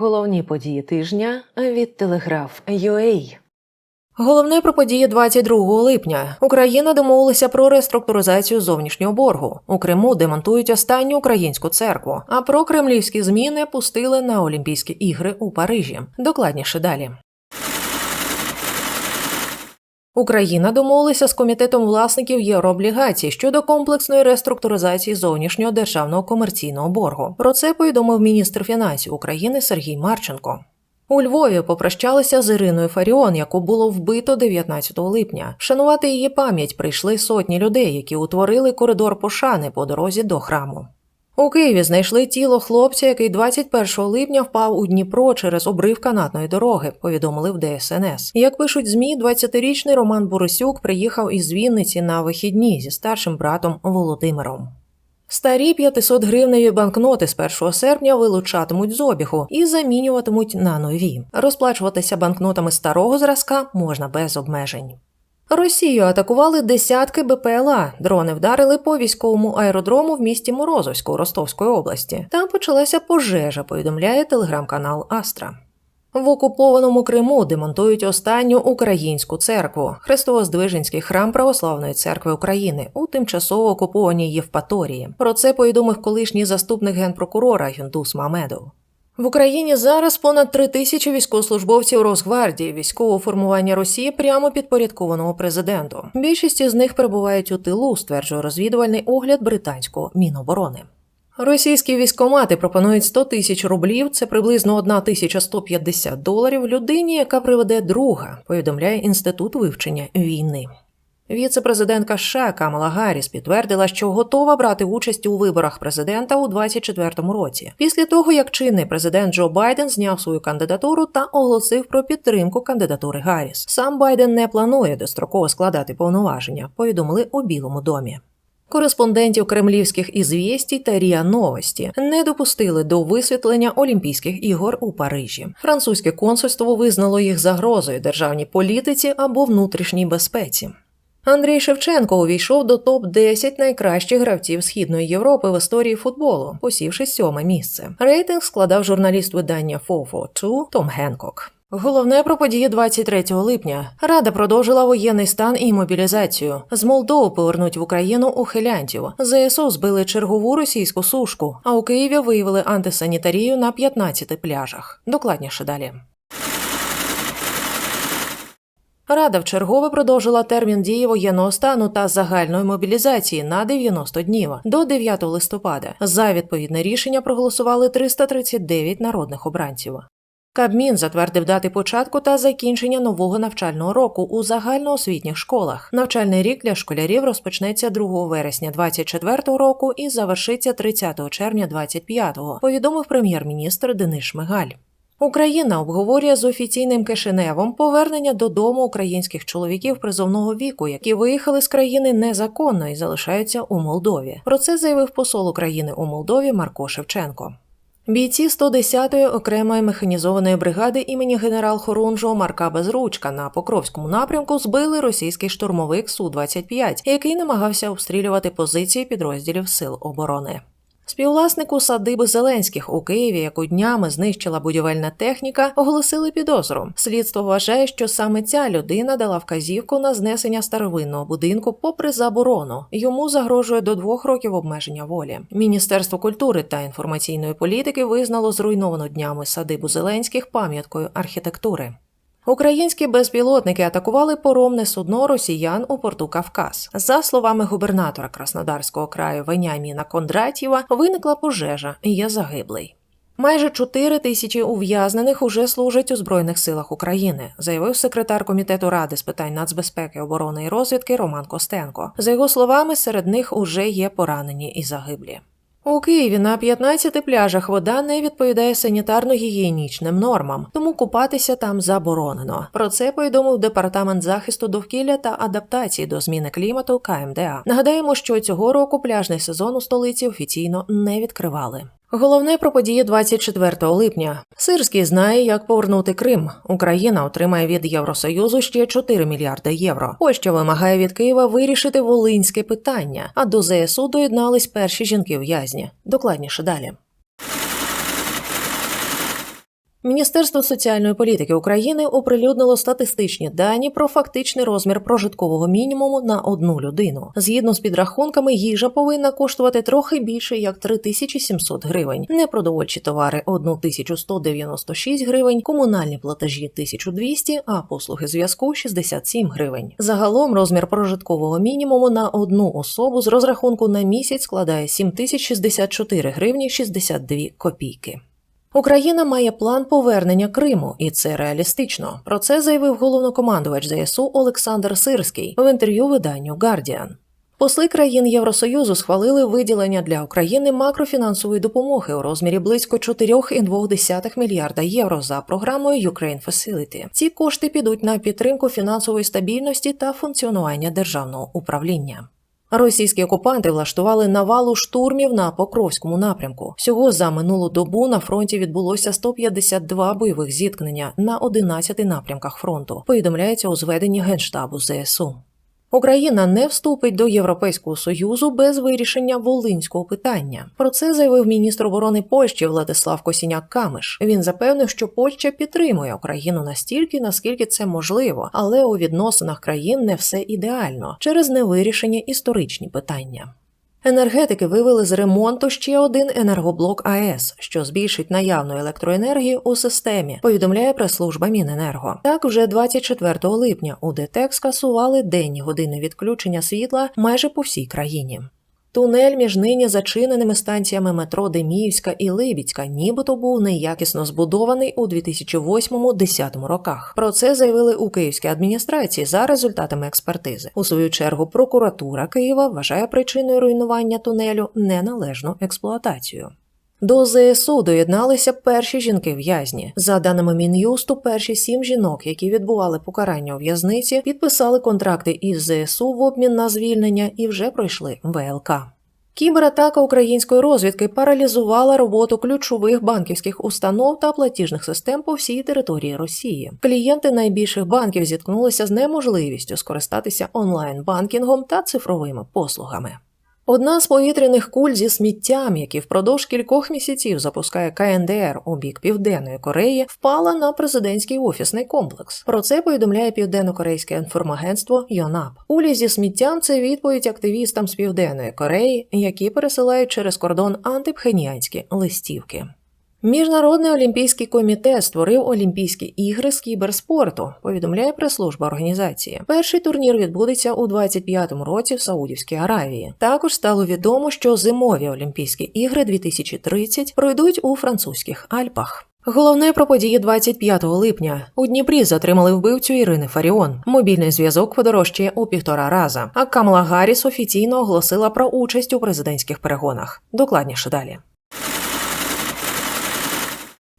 Головні події тижня від Телеграф UA. Головне про події 22 липня. Україна домовилася про реструктуризацію зовнішнього боргу. У Криму демонтують останню українську церкву. А про кремлівські зміни пустили на Олімпійські ігри у Парижі. Докладніше далі. Україна домовилася з комітетом власників єврооблігацій щодо комплексної реструктуризації зовнішнього державного комерційного боргу. Про це повідомив міністр фінансів України Сергій Марченко. У Львові попрощалися з Іриною Фаріон, яку було вбито 19 липня. Шанувати її пам'ять прийшли сотні людей, які утворили коридор пошани по дорозі до храму. У Києві знайшли тіло хлопця, який 21 липня впав у Дніпро через обрив канатної дороги, повідомили в ДСНС. Як пишуть змі, 20-річний Роман Борисюк приїхав із Вінниці на вихідні зі старшим братом Володимиром. Старі 500 гривневі банкноти з 1 серпня вилучатимуть з обігу і замінюватимуть на нові. Розплачуватися банкнотами старого зразка можна без обмежень. Росію атакували десятки БПЛА. Дрони вдарили по військовому аеродрому в місті Морозовську Ростовської області. Там почалася пожежа, повідомляє телеграм-канал Астра. В окупованому Криму демонтують останню українську церкву Христово-Здвиженський храм Православної церкви України у тимчасово окупованій Євпаторії. Про це повідомив колишній заступник генпрокурора Юндус Мамедов. В Україні зараз понад три тисячі військовослужбовців Росгвардії, військового формування Росії прямо підпорядкованого президенту. Більшість із них перебувають у тилу, стверджує розвідувальний огляд британського міноборони. Російські військомати пропонують 100 тисяч рублів, це приблизно 1150 доларів людині, яка приведе друга, повідомляє інститут вивчення війни. Віце-президентка США Камала Гарріс підтвердила, що готова брати участь у виборах президента у 2024 році, після того як чинний президент Джо Байден зняв свою кандидатуру та оголосив про підтримку кандидатури Гарріс. Сам Байден не планує достроково складати повноваження, повідомили у Білому домі. Кореспондентів кремлівських ізвєстій та Ріа Новості не допустили до висвітлення Олімпійських ігор у Парижі. Французьке консульство визнало їх загрозою державній політиці або внутрішній безпеці. Андрій Шевченко увійшов до топ 10 найкращих гравців східної Європи в історії футболу, посівши сьоме місце. Рейтинг складав журналіст видання 442 Том Генкок. Головне про події 23 липня. Рада продовжила воєнний стан і мобілізацію. З Молдови повернуть в Україну ухилянтів. ЗСУ збили чергову російську сушку, а у Києві виявили антисанітарію на 15 пляжах. Докладніше далі. Рада вчергове продовжила термін дії воєнного стану та загальної мобілізації на 90 днів до 9 листопада. За відповідне рішення проголосували 339 народних обранців. Кабмін затвердив дати початку та закінчення нового навчального року у загальноосвітніх школах. Навчальний рік для школярів розпочнеться 2 вересня 2024 року і завершиться 30 червня 2025, повідомив прем'єр-міністр Денис Шмигаль. Україна обговорює з офіційним Кишиневом повернення додому українських чоловіків призовного віку, які виїхали з країни незаконно і залишаються у Молдові. Про це заявив посол України у Молдові Марко Шевченко. Бійці 110-ї окремої механізованої бригади імені генерал-хорунжого Марка Безручка на Покровському напрямку збили російський штурмовик Су-25, який намагався обстрілювати позиції підрозділів сил оборони. Співвласнику садиби Зеленських у Києві, яку днями знищила будівельна техніка, оголосили підозру. Слідство вважає, що саме ця людина дала вказівку на знесення старовинного будинку, попри заборону. Йому загрожує до двох років обмеження волі. Міністерство культури та інформаційної політики визнало зруйновану днями садибу Зеленських пам'яткою архітектури. Українські безпілотники атакували поромне судно росіян у порту Кавказ. За словами губернатора Краснодарського краю Веняаміна Кондратєва, виникла пожежа і є загиблий. Майже 4 тисячі ув'язнених уже служать у Збройних силах України, заявив секретар комітету ради з питань нацбезпеки, оборони і розвідки Роман Костенко. За його словами, серед них уже є поранені і загиблі. У Києві на 15 пляжах вода не відповідає санітарно-гігієнічним нормам, тому купатися там заборонено. Про це повідомив департамент захисту довкілля та адаптації до зміни клімату КМДА. Нагадаємо, що цього року пляжний сезон у столиці офіційно не відкривали. Головне про події 24 липня. Сирський знає, як повернути Крим. Україна отримає від Євросоюзу ще 4 мільярди євро. Польща вимагає від Києва вирішити волинське питання. А до ЗСУ доєднались перші жінки в'язні. Докладніше далі. Міністерство соціальної політики України оприлюднило статистичні дані про фактичний розмір прожиткового мінімуму на одну людину. Згідно з підрахунками, їжа повинна коштувати трохи більше як 3700 гривень, непродовольчі товари 1196 гривень, комунальні платежі 1200, а послуги зв'язку 67 гривень. Загалом розмір прожиткового мінімуму на одну особу з розрахунку на місяць складає 7064 гривні 62 копійки. Україна має план повернення Криму, і це реалістично. Про це заявив головнокомандувач ЗСУ Олександр Сирський в інтерв'ю виданню Guardian. Посли країн Євросоюзу схвалили виділення для України макрофінансової допомоги у розмірі близько 4,2 мільярда євро за програмою Ukraine Facility. Ці кошти підуть на підтримку фінансової стабільності та функціонування державного управління. Російські окупанти влаштували навалу штурмів на Покровському напрямку. Всього за минулу добу на фронті відбулося 152 бойових зіткнення на 11 напрямках фронту. Повідомляється у зведенні генштабу ЗСУ. Україна не вступить до Європейського союзу без вирішення волинського питання. Про це заявив міністр оборони Польщі Владислав Косіняк Камиш. Він запевнив, що Польща підтримує Україну настільки, наскільки це можливо, але у відносинах країн не все ідеально через невирішені історичні питання. Енергетики вивели з ремонту ще один енергоблок АЕС, що збільшить наявну електроенергію у системі. Повідомляє прес-служба Міненерго. Так, вже 24 липня у ДТЕК скасували денні години відключення світла майже по всій країні. Тунель між нині зачиненими станціями метро Деміївська і Либіцька, нібито був неякісно збудований у 2008-10 роках. Про це заявили у Київській адміністрації за результатами експертизи. У свою чергу прокуратура Києва вважає причиною руйнування тунелю неналежну експлуатацію. До ЗСУ доєдналися перші жінки-в'язні. За даними Мін'юсту, перші сім жінок, які відбували покарання у в'язниці, підписали контракти із ЗСУ в обмін на звільнення і вже пройшли ВЛК. Кібератака української розвідки паралізувала роботу ключових банківських установ та платіжних систем по всій території Росії. Клієнти найбільших банків зіткнулися з неможливістю скористатися онлайн-банкінгом та цифровими послугами. Одна з повітряних куль зі сміттям, які впродовж кількох місяців запускає КНДР у бік Південної Кореї, впала на президентський офісний комплекс. Про це повідомляє південно-корейське інформагентство ЙОНАП. Кулі зі сміттям це відповідь активістам з Південної Кореї, які пересилають через кордон антипхеніанські листівки. Міжнародний олімпійський комітет створив Олімпійські ігри з кіберспорту. Повідомляє прес-служба організації. Перший турнір відбудеться у 25-му році в Саудівській Аравії. Також стало відомо, що зимові Олімпійські ігри 2030 пройдуть у французьких Альпах. Головне про події 25 липня у Дніпрі затримали вбивцю Ірини Фаріон. Мобільний зв'язок подорожчає у півтора раза. А Камала Гарріс офіційно оголосила про участь у президентських перегонах. Докладніше далі.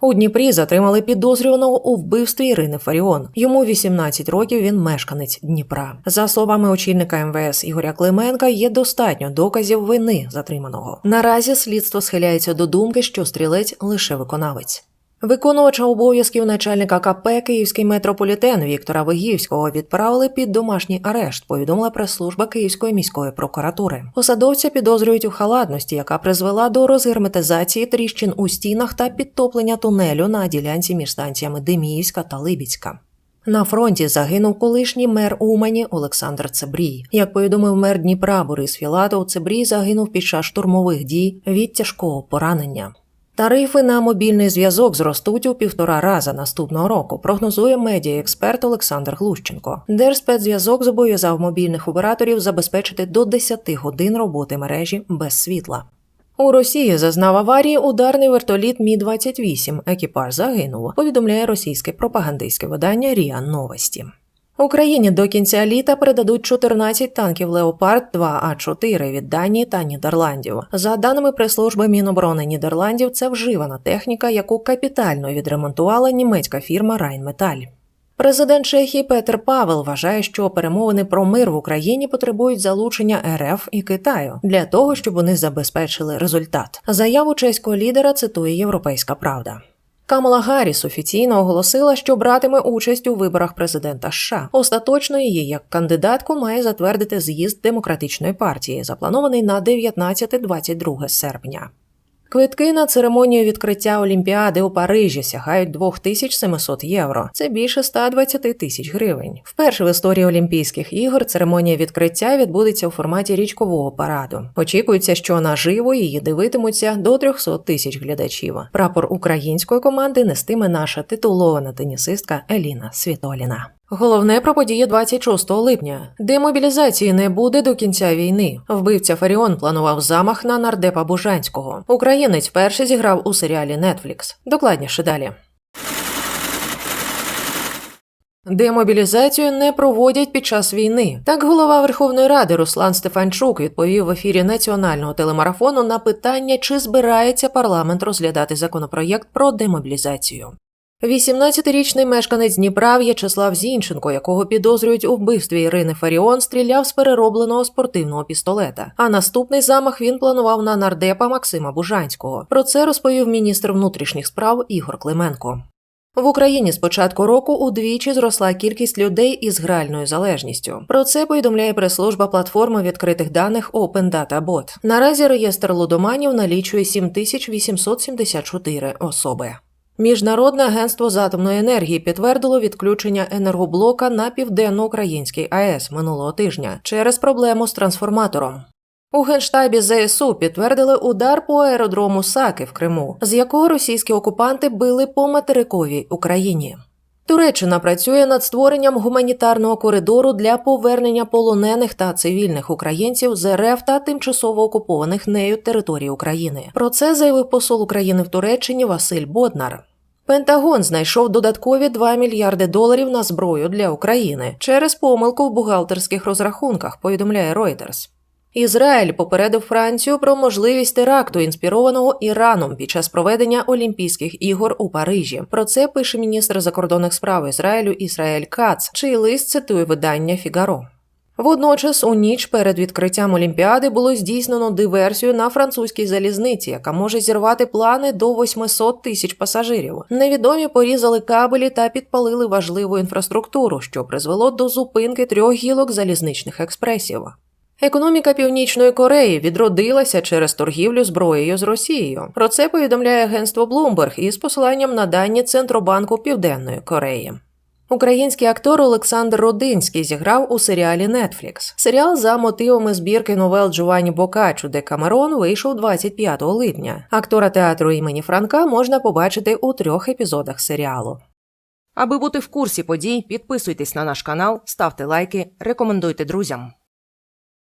У Дніпрі затримали підозрюваного у вбивстві Ірини Фаріон. Йому 18 років. Він мешканець Дніпра. За словами очільника МВС Ігоря Клименка, є достатньо доказів вини затриманого. Наразі слідство схиляється до думки, що стрілець лише виконавець. Виконувача обов'язків начальника КП Київський метрополітен Віктора Вигівського відправили під домашній арешт. Повідомила прес-служба Київської міської прокуратури. Посадовця підозрюють у халатності, яка призвела до розгерметизації тріщин у стінах та підтоплення тунелю на ділянці між станціями Деміївська та Либіцька. На фронті загинув колишній мер Умані Олександр Цебрій. Як повідомив мер Дніпра Борис Філатов, Цебрій загинув під час штурмових дій від тяжкого поранення. Тарифи на мобільний зв'язок зростуть у півтора раза наступного року. Прогнозує медіаексперт Олександр Глущенко. Держспецзв'язок зобов'язав мобільних операторів забезпечити до 10 годин роботи мережі без світла. У Росії зазнав аварії ударний вертоліт Мі 28 Екіпаж загинув. Повідомляє російське пропагандистське видання Ріа Новості. Україні до кінця літа передадуть 14 танків Леопард 2 А4 від Данії та Нідерландів. За даними прес-служби Міноборони Нідерландів, це вживана техніка, яку капітально відремонтувала німецька фірма Райнметаль. Президент Чехії Петер Павел вважає, що перемовини про мир в Україні потребують залучення РФ і Китаю для того, щоб вони забезпечили результат. Заяву чеського лідера цитує Європейська Правда. Камала Гарріс офіційно оголосила, що братиме участь у виборах президента США. Остаточно її як кандидатку має затвердити з'їзд демократичної партії, запланований на 19-22 серпня. Квитки на церемонію відкриття Олімпіади у Парижі сягають 2700 євро. Це більше 120 тисяч гривень. Вперше в історії Олімпійських ігор церемонія відкриття відбудеться у форматі річкового параду. Очікується, що наживо її дивитимуться до 300 тисяч глядачів. Прапор української команди нестиме наша титулована тенісистка Еліна Світоліна. Головне про події 26 липня. Демобілізації не буде до кінця війни. Вбивця Фаріон планував замах на нардепа Бужанського. Українець вперше зіграв у серіалі Netflix. Докладніше далі. Демобілізацію не проводять під час війни. Так голова Верховної Ради Руслан Стефанчук відповів в ефірі національного телемарафону на питання, чи збирається парламент розглядати законопроєкт про демобілізацію. 18-річний мешканець Дніпра В'ячеслав Зінченко, якого підозрюють у вбивстві Ірини Фаріон, стріляв з переробленого спортивного пістолета. А наступний замах він планував на нардепа Максима Бужанського. Про це розповів міністр внутрішніх справ Ігор Клименко. В Україні з початку року удвічі зросла кількість людей із гральною залежністю. Про це повідомляє прес-служба платформи відкритих даних Open Data Bot. Наразі реєстр лудоманів налічує 7874 особи. Міжнародне агентство з атомної енергії підтвердило відключення енергоблока на південноукраїнській АЕС минулого тижня через проблему з трансформатором. У генштабі ЗСУ підтвердили удар по аеродрому Саки в Криму, з якого російські окупанти били по материковій Україні. Туреччина працює над створенням гуманітарного коридору для повернення полонених та цивільних українців з РФ та тимчасово окупованих нею територій України. Про це заявив посол України в Туреччині Василь Боднар. Пентагон знайшов додаткові 2 мільярди доларів на зброю для України через помилку в бухгалтерських розрахунках, повідомляє Reuters. Ізраїль попередив Францію про можливість теракту, інспірованого Іраном під час проведення Олімпійських ігор у Парижі. Про це пише міністр закордонних справ Ізраїлю Ісраїль Кац, чий лист цитує видання Фігаро. Водночас, у ніч перед відкриттям Олімпіади було здійснено диверсію на французькій залізниці, яка може зірвати плани до 800 тисяч пасажирів. Невідомі порізали кабелі та підпалили важливу інфраструктуру, що призвело до зупинки трьох гілок залізничних експресів. Економіка Північної Кореї відродилася через торгівлю зброєю з Росією. Про це повідомляє агентство Bloomberg із посиланням на дані Центробанку Південної Кореї. Український актор Олександр Родинський зіграв у серіалі Netflix. Серіал за мотивами збірки новел Джованні Бокаччо де Камерон вийшов 25 липня. Актора театру імені Франка можна побачити у трьох епізодах серіалу. Аби бути в курсі подій, підписуйтесь на наш канал, ставте лайки, рекомендуйте друзям.